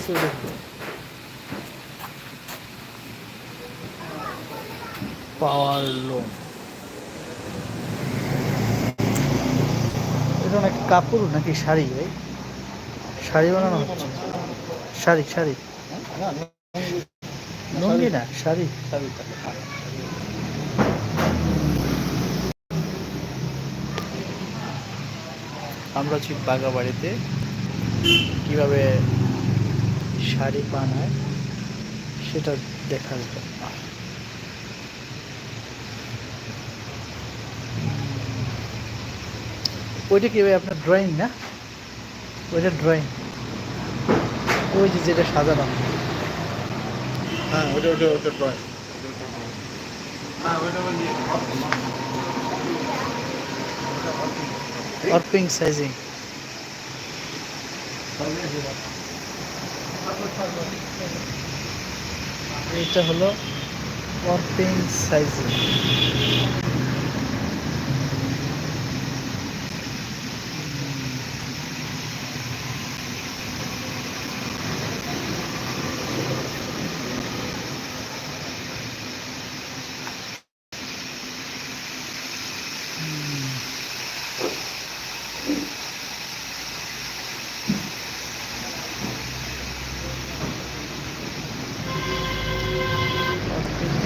আছে এটা অনেক কাপড় নাকি শাড়ি ভাই শাড়ি বানানো হচ্ছে শাড়ি শাড়ি লুঙ্গি না শাড়ি আমরা আছি বাগাবাড়িতে কীভাবে শাড়ি বানায় সেটা দেখার জন্য ওইটা কি ভাই আপনার ড্রয়িং না? ওইটা ড্রয়িং ওই যে যেটা সাজানো। হ্যাঁ ওটা ওটা ওটা ড্রয়িং হ্যাঁ ওটা মানে অর্পিং সাইজিং এটা হলো ওয়ার্কিং সাইজিং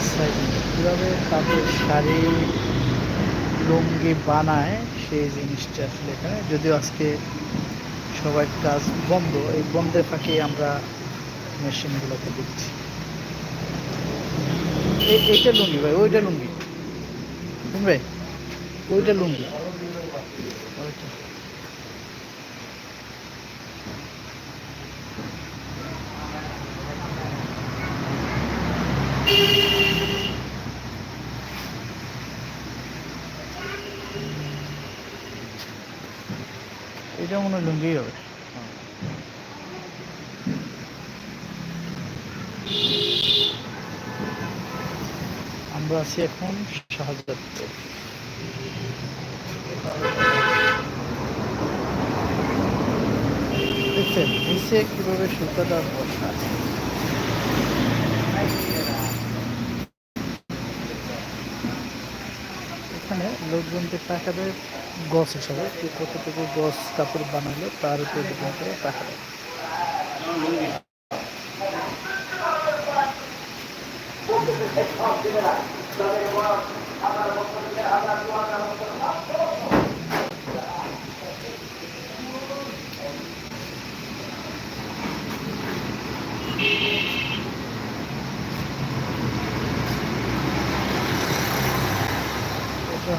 সাইজিং কীভাবে তাদের শাড়ি লুঙ্গি বানায়, সেই জিনিসটা আসলে এখানে। যদিও আজকে সবাই কাজ বন্ধ, এই বন্ধের ফাঁকে আমরা মেশিনগুলোকে দেখছি। এই- এইটা লুঙ্গি ভাই, ওইটা লুঙ্গি। ভাই, ওইটা লুঙ্গি। ওইটা। এটা মনে হয় লুঙ্গি হবে। আমরা আছি এখন শাহজাদপুর। দেখছেন নিচে কীভাবে সুতাটা এখানে লোকজনকে টাকা দেয় গছ হিসাবে, যে কতটুকু গছ কাপড় বানালো, তার উপর ডিপেন্ড করে টাকা দেয়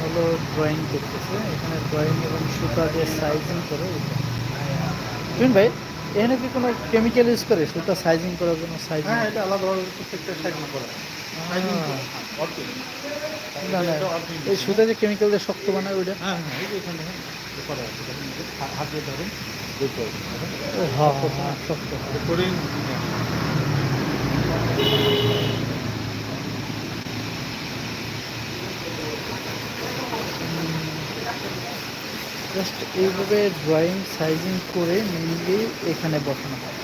হলো ড্রয়িং করতেছে। এখানে ড্রয়িং এবং সুতা দিয়ে সাইজিং করে শুন ভাই এখানে কি কোনো কেমিক্যাল ইউজ করে? সুতা সাইজিং করার জন্য সাইজিং হ্যাঁ এটা আলাদাভাবে প্রত্যেকটা সাইজ করা। না না এই সুতা যে কেমিক্যাল দিয়ে শক্ত বানায় ওইটা? হ্যাঁ হ্যাঁ এখানে করা হাত ধরেন হ্যাঁ হ্যাঁ শক্ত। জাস্ট এইভাবে ড্রয়িং সাইজিং করে মেনলি এখানে বসানো হয়।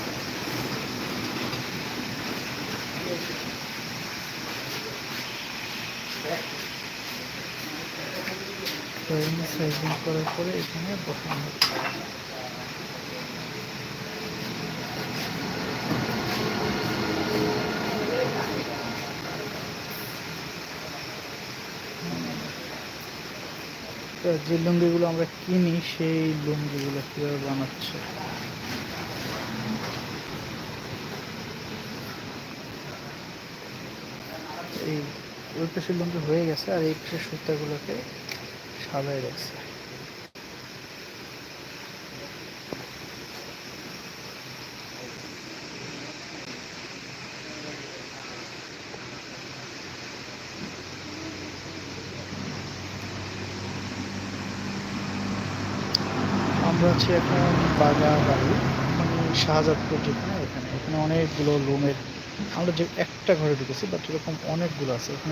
ড্রয়িং সাইজিং করার পরে এখানে বসানো হয়। যে লুঙ্গিগুলো আমরা কিনি, সেই লুঙ্গিগুলো কীভাবে বানাচ্ছে? এই ওই পাশের লুঙ্গি হয়ে গেছে, আর এই পাশের সুতাগুলোকে সাজায় রাখছে। আমরা হচ্ছে এখন বাগাবাড়ি মানে শাহজাদপুর যেখানে, এখানে এখানে অনেকগুলো রুমের আমরা যে একটা ঘরে ঢুকেছি বাট এরকম অনেকগুলো আছে। এখানে